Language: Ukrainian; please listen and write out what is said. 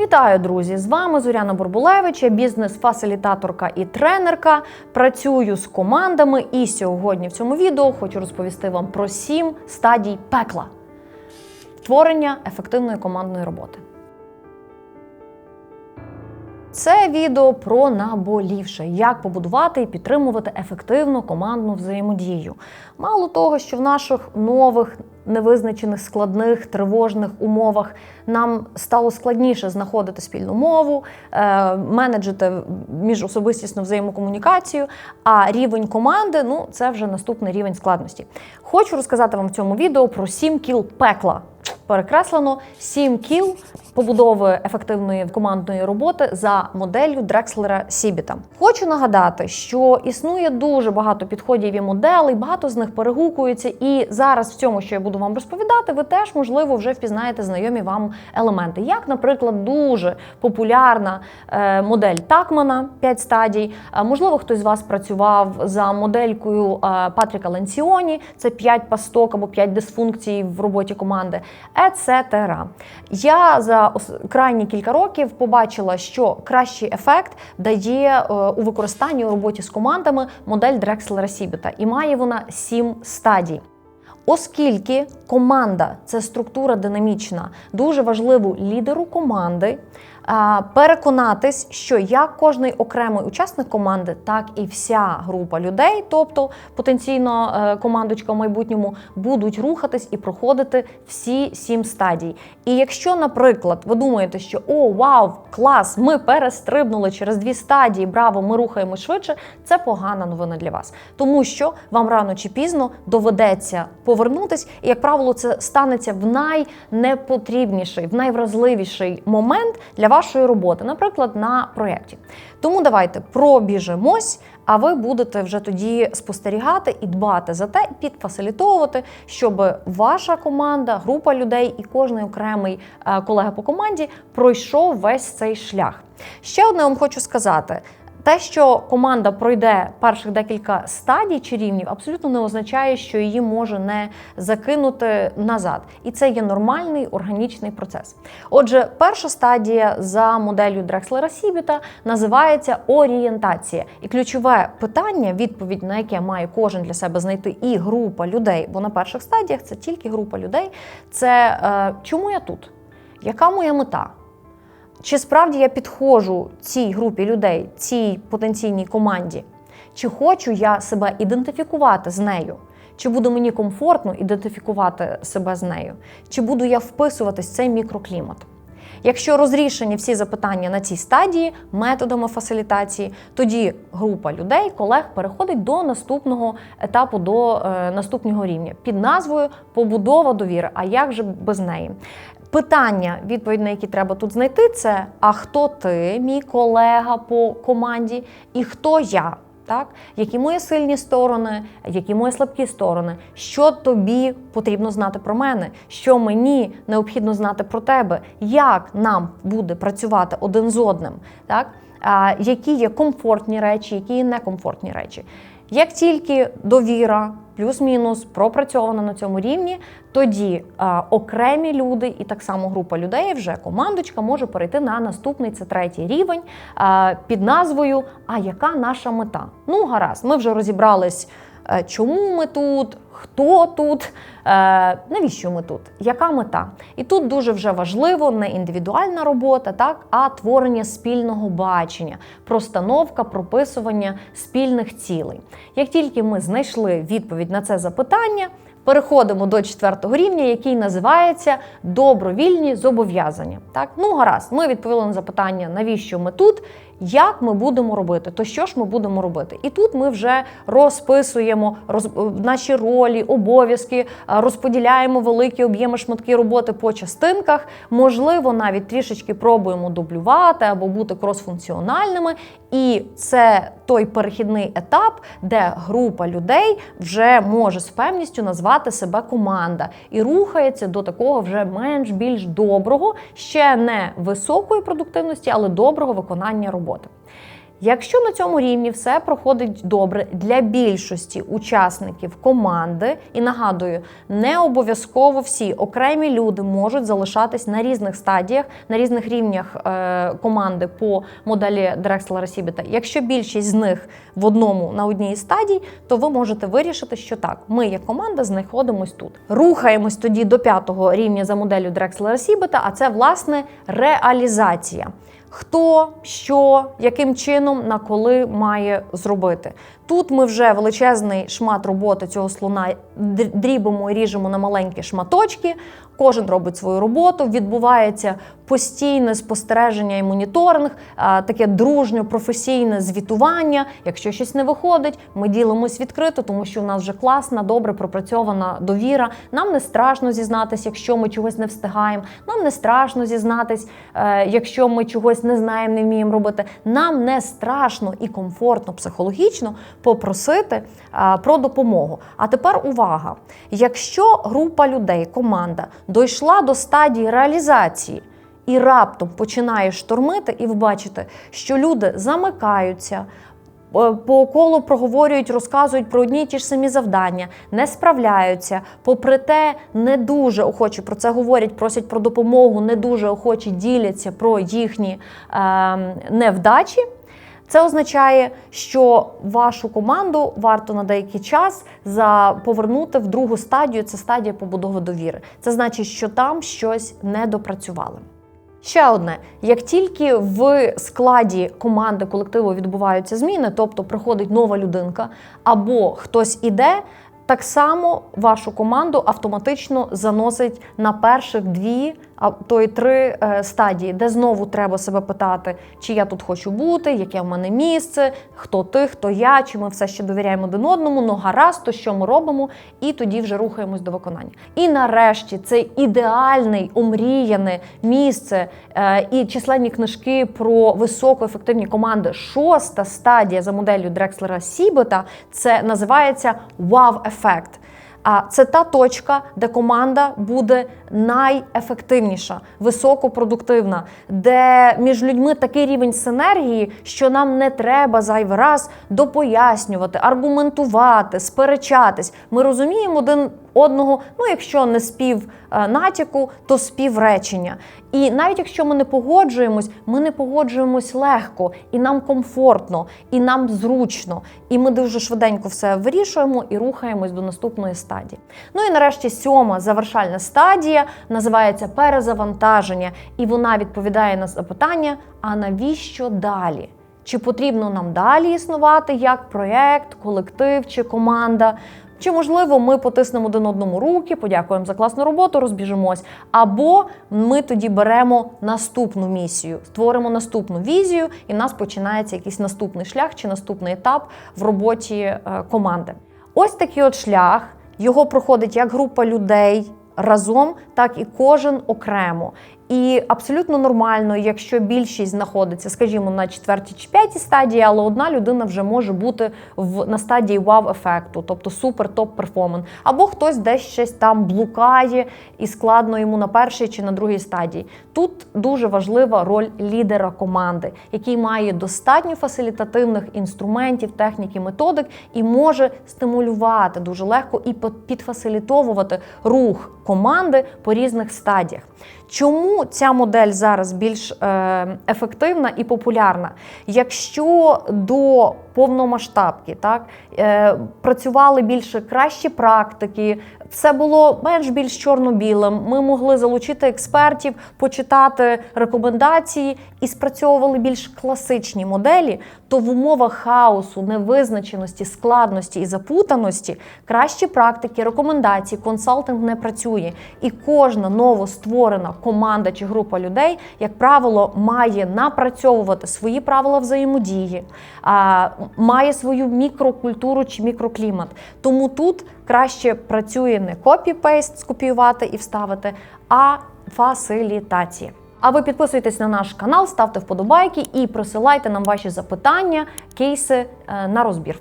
Вітаю, друзі! З вами Зоряна Бурбулевич, я бізнес-фасилітаторка і тренерка. Працюю з командами, і сьогодні в цьому відео хочу розповісти вам про сім стадій пекла творення ефективної командної роботи. Це відео про наболівше, як побудувати і підтримувати ефективну командну взаємодію. Мало того, що в наших нових невизначених, складних, тривожних умовах нам стало складніше знаходити спільну мову, е, менеджити міжособистісну взаємокомунікацію. А рівень команди ну це вже наступний рівень складності. Хочу розказати вам в цьому відео про сім кіл пекла. Перекреслено сім кіл побудови ефективної командної роботи за моделлю Дрекслера Сібіта. Хочу нагадати, що існує дуже багато підходів і моделей, багато з них перегукуються. І зараз в цьому, що я буду вам розповідати, ви теж можливо вже впізнаєте знайомі вам елементи. Як, наприклад, дуже популярна е, модель Такмана 5 стадій. Е, Можливо, хтось з вас працював за моделькою е, Патріка Ленціоні, це 5 пасток або 5 дисфункцій в роботі команди, etc. Я за крайні кілька років побачила, що кращий ефект дає е, у використанні у роботі з командами модель Дрекслера Сібіта, і має вона сім стадій. Оскільки команда це структура динамічна, дуже важливо лідеру команди переконатись, що як кожний окремий учасник команди, так і вся група людей, тобто потенційно е, командочка в майбутньому, будуть рухатись і проходити всі сім стадій. І якщо, наприклад, ви думаєте, що о, вау, клас, ми перестрибнули через дві стадії, браво, ми рухаємось швидше, це погана новина для вас, тому що вам рано чи пізно доведеться повернутись, і як правило, це станеться в найнепотрібніший, в найвразливіший момент для вашої роботи, наприклад, на проєкті. Тому давайте пробіжимось, а ви будете вже тоді спостерігати і дбати за те, і підфасилітовувати, щоб ваша команда, група людей і кожний окремий е, колега по команді пройшов весь цей шлях. Ще одне вам хочу сказати. Те, що команда пройде перших декілька стадій чи рівнів, абсолютно не означає, що її може не закинути назад. І це є нормальний органічний процес. Отже, перша стадія за моделлю Дрекслера Сібіта називається орієнтація. І ключове питання, відповідь на яке має кожен для себе знайти і група людей, бо на перших стадіях це тільки група людей. Це е, чому я тут? Яка моя мета? Чи справді я підходжу цій групі людей, цій потенційній команді? Чи хочу я себе ідентифікувати з нею? Чи буде мені комфортно ідентифікувати себе з нею? Чи буду я вписуватись в цей мікроклімат? Якщо розрішені всі запитання на цій стадії методами фасилітації, тоді група людей, колег переходить до наступного етапу, до е, наступного рівня під назвою побудова довіри. А як же без неї? Питання, відповідь на які треба тут знайти, це а хто ти, мій колега по команді, і хто я? Так, які мої сильні сторони, які мої слабкі сторони, що тобі потрібно знати про мене, що мені необхідно знати про тебе, як нам буде працювати один з одним, так? А, які є комфортні речі, які є некомфортні речі. Як тільки довіра, плюс-мінус пропрацьовано на цьому рівні, тоді а, окремі люди і так само група людей, вже командочка може перейти на наступний, це третій рівень а, під назвою А яка наша мета? Ну, гаразд, ми вже розібрались, чому ми тут, хто тут, е, навіщо ми тут, яка мета? І тут дуже вже важливо не індивідуальна робота, так, а творення спільного бачення, простановка, прописування спільних цілей. Як тільки ми знайшли відповідь на це запитання, переходимо до четвертого рівня, який називається добровільні зобов'язання. Так, ну гаразд, ми відповіли на запитання, навіщо ми тут, як ми будемо робити, то що ж ми будемо робити? І тут ми вже розписуємо роз... наші ролі, обов'язки, е, розподіляємо великі об'єми шматки роботи по частинках. Можливо, навіть трішечки пробуємо дублювати або бути кросфункціональними. І це той перехідний етап, де група людей вже може з певністю назвати себе команда і рухається до такого вже менш більш доброго, ще не високої продуктивності, але доброго виконання роботи. Якщо на цьому рівні все проходить добре для більшості учасників команди, і нагадую, не обов'язково всі окремі люди можуть залишатись на різних стадіях, на різних рівнях е, команди по моделі Дрекслера Сібіта. Якщо більшість з них в одному на одній стадії, то ви можете вирішити, що так, ми як команда знаходимось тут. Рухаємось тоді до п'ятого рівня за моделлю Дрекслера Сібета, а це власне реалізація. Хто, що, яким чином, на коли має зробити. Тут ми вже величезний шмат роботи цього слона дрібимо і ріжемо на маленькі шматочки. Кожен робить свою роботу, відбувається постійне спостереження і моніторинг, таке дружньо професійне звітування. Якщо щось не виходить, ми ділимось відкрито, тому що у нас вже класна, добре пропрацьована довіра. Нам не страшно зізнатись, якщо ми чогось не встигаємо. Нам не страшно зізнатись, е, якщо ми чогось не знаємо, не вміємо робити. Нам не страшно і комфортно психологічно попросити про допомогу. А тепер увага: якщо група людей, команда дійшла до стадії реалізації. І раптом починає штормити, і ви бачите, що люди замикаються, е, по колу проговорюють, розказують про одні й ті ж самі завдання, не справляються. Попри те, не дуже охочі про це говорять, просять про допомогу, не дуже охочі діляться про їхні е, невдачі. Це означає, що вашу команду варто на деякий час повернути в другу стадію. Це стадія побудови довіри. Це значить, що там щось не допрацювали. Ще одне: як тільки в складі команди колективу відбуваються зміни, тобто приходить нова людинка або хтось іде, так само вашу команду автоматично заносить на перших дві, а то й три е, стадії, де знову треба себе питати, чи я тут хочу бути, яке в мене місце, хто ти, хто я, чи ми все ще довіряємо один одному, ну гаразд, то що ми робимо, і тоді вже рухаємось до виконання. І нарешті цей ідеальний, омріяне місце е, і численні книжки про високоефективні команди. Шоста стадія за моделлю Дрекслера Сібета це називається вау-ефект. А це та точка, де команда буде найефективніша, високопродуктивна, де між людьми такий рівень синергії, що нам не треба зайвий раз допояснювати, аргументувати, сперечатись. Ми розуміємо один одного, ну якщо не спів е, натяку, то спів речення. І навіть якщо ми не погоджуємось, ми не погоджуємось легко, і нам комфортно, і нам зручно. І ми дуже швиденько все вирішуємо і рухаємось до наступної стадії. Ну і нарешті сьома завершальна стадія називається перезавантаження, і вона відповідає на запитання: а навіщо далі? Чи потрібно нам далі існувати як проєкт, колектив чи команда? Чи можливо ми потиснемо один одному руки, подякуємо за класну роботу, розбіжимось. Або ми тоді беремо наступну місію, створимо наступну візію, і в нас починається якийсь наступний шлях чи наступний етап в роботі е, команди. Ось такий от шлях. Його проходить як група людей разом, так і кожен окремо. І абсолютно нормально, якщо більшість знаходиться, скажімо, на четвертій чи п'ятій стадії, але одна людина вже може бути в на стадії вау-ефекту, тобто супер топ перформанс. Або хтось десь щось там блукає і складно йому на першій чи на другій стадії. Тут дуже важлива роль лідера команди, який має достатньо фасилітативних інструментів, техніки, методик і може стимулювати дуже легко і підфасилітовувати рух команди по різних стадіях. Чому ця модель зараз більш е, ефективна і популярна? Якщо до повномасштабки так е, працювали більше кращі практики, все було менш більш чорно-білим. Ми могли залучити експертів, почитати рекомендації і спрацьовували більш класичні моделі, то в умовах хаосу, невизначеності, складності і запутаності кращі практики, рекомендації, консалтинг не працює. І кожна новостворена команда чи група людей, як правило, має напрацьовувати свої правила взаємодії, має свою мікрокультуру чи мікроклімат. Тому тут краще працює не копі-пейст, скопіювати і вставити, а фасилітація. А ви підписуйтесь на наш канал, ставте вподобайки і присилайте нам ваші запитання, кейси е, на розбір.